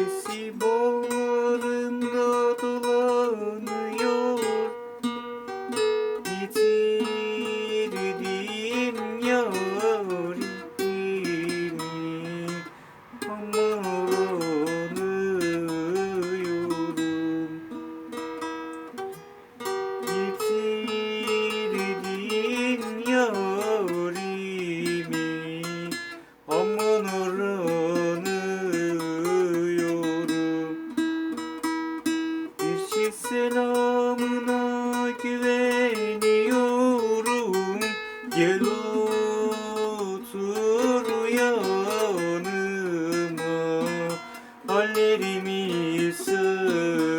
esse bolo. Selamına güveniyorum. Gel otur yanıma. Hallerimi söyleyeyim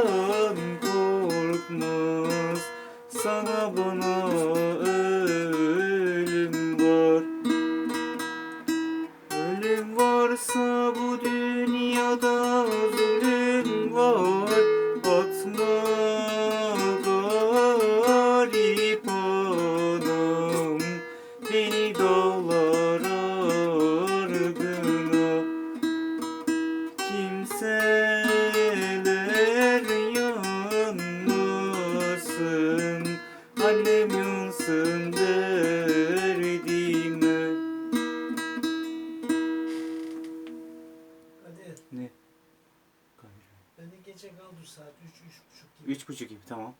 Eyvallah korkmaz. Sana bana Hadi Ne? beni gece kaldır saat 3 üç buçuk gibi. Üç buçuk gibi tamam.